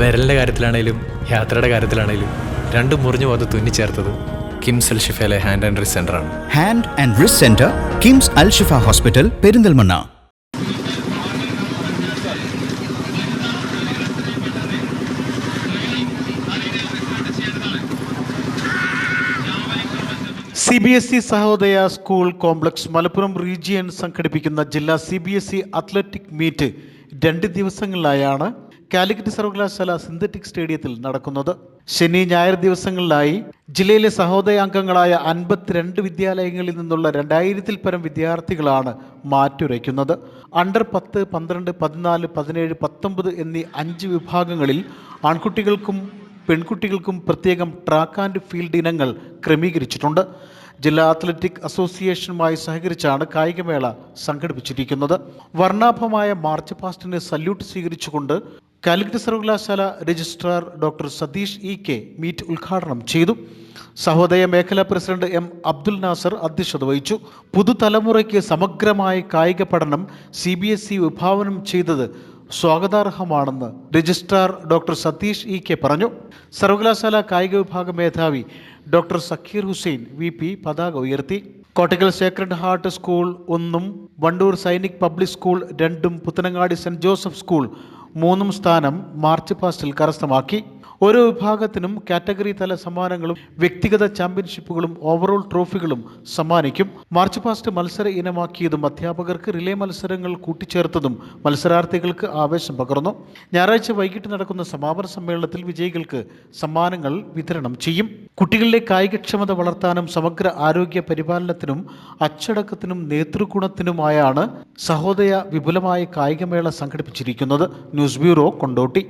വിരലിന്റെ കാര്യത്തിലാണേലും യാത്രയുടെ കാര്യത്തിലാണേലും രണ്ടും മുറിഞ്ഞു പോകാതെ തുന്നിച്ചേർത്തത് കിംസ് അൽ ഷിഫയിലെ ഹാൻഡ് ആൻഡ് റിസ് ആണ്. Hand and wrist centre KIMS Al Shifa hospital Perinthalmanna C B S E Sahodaya school complex Malappuram region സംഘടിപ്പിക്കുന്ന ജില്ലാ C B S E athletic meet രണ്ട് ദിവസങ്ങളിലായാണ് കാലിക്കറ്റ് സർവകലാശാല സിന്തറ്റിക് സ്റ്റേഡിയത്തിൽ നടക്കുന്നത്. ശനി ഞായർ ദിവസങ്ങളിലായി ജില്ലയിലെ സഹോദയ അംഗങ്ങളായ അൻപത്തിരണ്ട് വിദ്യാലയങ്ങളിൽ നിന്നുള്ള രണ്ടായിരത്തിൽ പരം വിദ്യാർത്ഥികളാണ് മാറ്റുരയ്ക്കുന്നത്. അണ്ടർ പത്ത് പന്ത്രണ്ട് പതിനാല് പതിനേഴ് പത്തൊമ്പത് എന്നീ അഞ്ച് വിഭാഗങ്ങളിൽ ആൺകുട്ടികൾക്കും പെൺകുട്ടികൾക്കും പ്രത്യേകം ട്രാക്ക് ആൻഡ് ഫീൽഡ് ഇനങ്ങൾ ക്രമീകരിച്ചിട്ടുണ്ട്. ജില്ലാ അത്ലറ്റിക് അസോസിയേഷനുമായി സഹകരിച്ചാണ് കായികമേള സംഘടിപ്പിച്ചിരിക്കുന്നത്. വർണാഭമായ മാർച്ച് പാസ്റ്റിന് സല്യൂട്ട് സ്വീകരിച്ചുകൊണ്ട് കാലിക്കറ്റ് സർവകലാശാല registrar doctor Satheesh E K meet ഉദ്ഘാടനം ചെയ്തു. സഹോദയ മേഖലാ പ്രസിഡന്റ് എം അബ്ദുൽ നാസർ അധ്യക്ഷത വഹിച്ചു. പുതുതലമുറയ്ക്ക് സമഗ്രമായ കായിക പഠനം സി ബി എസ് ഇ വിഭാവനം ചെയ്തത് സ്വാഗതാർഹമാണെന്ന് registrar doctor Satheesh E K പറഞ്ഞു. സർവകലാശാല കായിക വിഭാഗ മേധാവി doctor Zakir Hussain V P പതാക ഉയർത്തി. കോട്ടക്കൽ സേക്രഡ് ഹാർട്ട് സ്കൂൾ ഒന്നും വണ്ടൂർ സൈനിക് പബ്ലിക് സ്കൂൾ രണ്ടും പുത്തനങ്ങാടി സെന്റ് ജോസഫ് സ്കൂൾ മൂന്നും സ്ഥാനം മാർച്ച് പാസ്റ്റിൽ കരസ്ഥമാക്കി. ഓരോ വിഭാഗത്തിനും കാറ്റഗറി തല സമ്മാനങ്ങളും വ്യക്തിഗത ചാമ്പ്യൻഷിപ്പുകളും ഓവറോൾ ട്രോഫികളും സമ്മാനിക്കും. മാർച്ച് പാസ്റ്റ് മത്സര ഇനമാക്കിയതും അധ്യാപകർക്ക് റിലേ മത്സരങ്ങൾ കൂട്ടിച്ചേർത്തതും മത്സരാർത്ഥികൾക്ക് ആവേശം പകർന്നു. ഞായറാഴ്ച വൈകിട്ട് നടക്കുന്ന സമാപന സമ്മേളനത്തിൽ വിജയികൾക്ക് സമ്മാനങ്ങൾ വിതരണം ചെയ്യും. കുട്ടികളിലെ കായികക്ഷമത വളർത്താനും സമഗ്ര ആരോഗ്യ പരിപാലനത്തിനും അച്ചടക്കത്തിനും നേതൃഗുണത്തിനുമായാണ് സഹോദയ വിപുലമായ കായികമേള സംഘടിപ്പിച്ചിരിക്കുന്നത്. News bureau Kondotty.